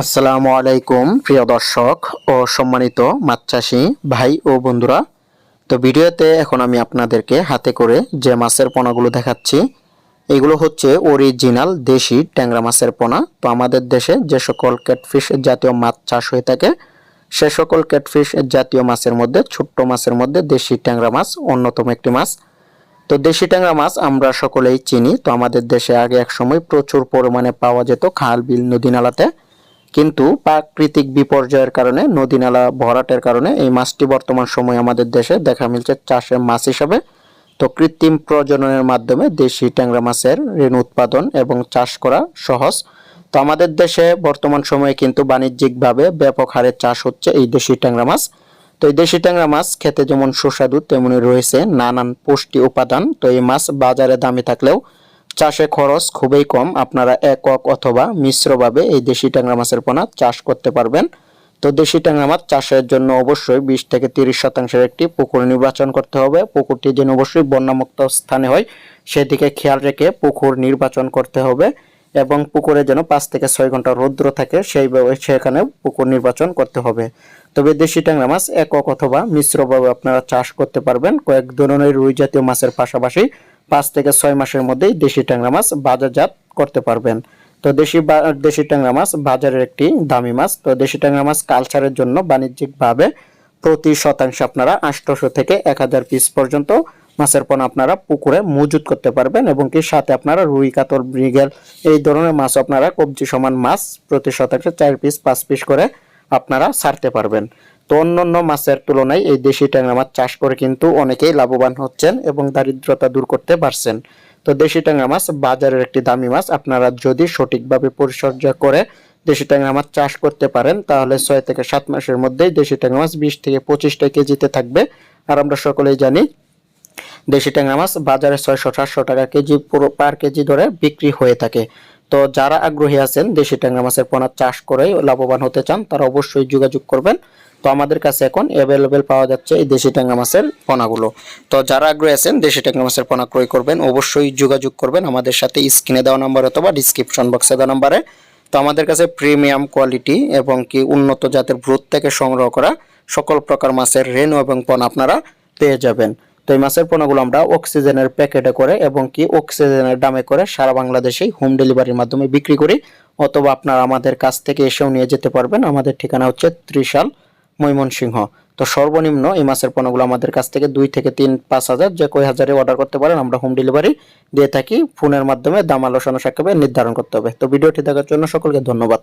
আসসালামু আলাইকুম, প্রিয় দর্শক ও সম্মানিত মাছ চাষি ভাই ও বন্ধুরা। তো ভিডিওতে এখন আমি আপনাদেরকে হাতে করে যে মাছের পোনাগুলো দেখাচ্ছি, এগুলো হচ্ছে অরিজিনাল দেশি ট্যাংরা মাছের পোনা। তো আমাদের দেশে যে সকল ক্যাটফিশ জাতীয় মাছ চাষ হয়ে থাকে, সে সকল ক্যাটফিশ জাতীয় মাছের মধ্যে, ছোট্ট মাছের মধ্যে দেশি ট্যাংরা মাছ অন্যতম একটি মাছ। তো দেশি ট্যাংরা মাছ আমরা সকলেই চিনি। তো আমাদের দেশে আগে এক সময় প্রচুর পরিমাণে পাওয়া যেত খাল, বিল, নদী, নালাতে। কিন্তু প্রাকৃতিক বিপর্যয়ের কারণে নদী নালা ভরাটের কারণে এই মাছটি বর্তমান সময়ে আমাদের দেশে দেখা মিলছে চাষের মাছ হিসাবে। তো কৃত্রিম প্রজননের মাধ্যমে দেশি ট্যাংরা মাছের ঋণ উৎপাদন এবং চাষ করা সহজ। তো আমাদের দেশে বর্তমান সময়ে কিন্তু বাণিজ্যিকভাবে ব্যাপক হারে চাষ হচ্ছে এই দেশি ট্যাংরা মাছ। তো এই দেশি ট্যাংরা মাছ খেতে যেমন সুস্বাদু, তেমনি রয়েছে নানান পুষ্টি উপাদান। তো এই মাছ বাজারে দামি থাকলেও চাষে খরচ খুবই কম। আপনারা একক অথবা মিশ্রভাবে এই দেশি ট্যাংরা মাছের পোনা চাষ করতে পারবেন। তো দেশি ট্যাংরা মাছ চাষের জন্য অবশ্যই বিশ থেকে তিরিশ শতাংশের একটি পুকুর নির্বাচন করতে হবে। পুকুরটি যেন অবশ্যই বন্যামুক্ত স্থানে হয়, সেদিকে খেয়াল রেখে পুকুর নির্বাচন করতে হবে এবং পুকুরে যেন পাঁচ থেকে ছয় ঘণ্টা রৌদ্র থাকে, সেই সেখানে পুকুর নির্বাচন করতে হবে। তবে দেশি ট্যাংরা মাছ একক অথবা মিশ্রভাবে আপনারা চাষ করতে পারবেন। কয়েক ধরনের রুই জাতীয় মাছের পাশাপাশি পাঁচ থেকে ছয় মাসের মধ্যেই দেশি ট্যাংরা মাছ বাজারজাত করতে পারবেন। তো দেশি দেশি ট্যাংরা মাছ বাজারের একটি দামি মাছ। তো দেশি ট্যাংরা মাছ কালচারের জন্য বাণিজ্যিকভাবে প্রতি শতাংশে আপনারা আটশোশো থেকে এক হাজার পিস পর্যন্ত মাছের পোনা আপনারা পুকুরে মজুত করতে পারবেন এবং কি সাথে আপনারা রুই, কাতল, মৃগেল এই ধরনের মাছ আপনারা কবজি সমান মাছ প্রতি শতাংশে চার পিস পাঁচ পিস করে আপনারা ছাড়তে পারবেন। তো অন্যান্য মাছের তুলনায় এই দেশি ট্যাংরা মাছ চাষ করে কিন্তু অনেকেই লাভবান হচ্ছেন এবং দারিদ্রতা দূর করতে পারছেন। তো দেশি ট্যাংরা মাছ বাজারের একটি দামি মাছ, আপনারা যদি সঠিকভাবে পরিচর্যা করে দেশি ট্যাংরা মাছ চাষ করতে পারেন, তাহলে ছয় থেকে সাত মাসের মধ্যেই দেশি ট্যাংরা মাছ বিশ থেকে পঁচিশটা কেজিতে থাকবে। আর আমরা সকলেই জানি, দেশি ট্যাংরা মাছ বাজারে ছয়শো সাতশো টাকা কেজি পুরো পার কেজি ধরে বিক্রি হয়ে থাকে। তো যারা আগ্রহী আছেন দেশি ট্যাংরা মাছের পোনা চাষ করে লাভবান হতে চান, তারা অবশ্যই যোগাযোগ করবেন। তো আমাদের কাছে এখন অ্যাভেলেবেল পাওয়া যাচ্ছে এই দেশি ট্যাংরা মাছের পোনাগুলো। তো যারা আগ্রহী আছেন দেশি ট্যাংরা মাছের পোনা ক্রয় করবেন, অবশ্যই যোগাযোগ করবেন। আমাদের সাথে স্ক্রিনে দেওয়া নাম্বার অথবা ডিসক্রিপশন বক্সে দেওয়া নাম্বারে। তো আমাদের কাছে প্রিমিয়াম কোয়ালিটি এবং কি উন্নত জাতের ব্রুত থেকে সংগ্রহ করা সকল প্রকার মাছের রেনু এবং পণ আপনারা পেয়ে যাবেন। তো এই মাছের পণ্যগুলো আমরা অক্সিজেনের প্যাকেটে করে এবং কি অক্সিজেনের দামে করে সারা বাংলাদেশেই হোম ডেলিভারির মাধ্যমে বিক্রি করি। অথবা আপনারা আমাদের কাছ থেকে এসেও নিয়ে যেতে পারবেন। আমাদের ঠিকানা হচ্ছে ত্রিশাল ময়মনসিংহ। তো সর্বনিম্ন এই মাছের পণ্যগুলো আমাদের কাছ থেকে দুই থেকে তিন, পাঁচ হাজার যে কয় হাজারে অর্ডার করতে পারেন, আমরা হোম ডেলিভারি দিয়ে থাকি। ফোনের মাধ্যমে দাম, আলোচনা সাক্ষেপে নির্ধারণ করতে হবে। তো ভিডিওটি দেখার জন্য সকলকে ধন্যবাদ।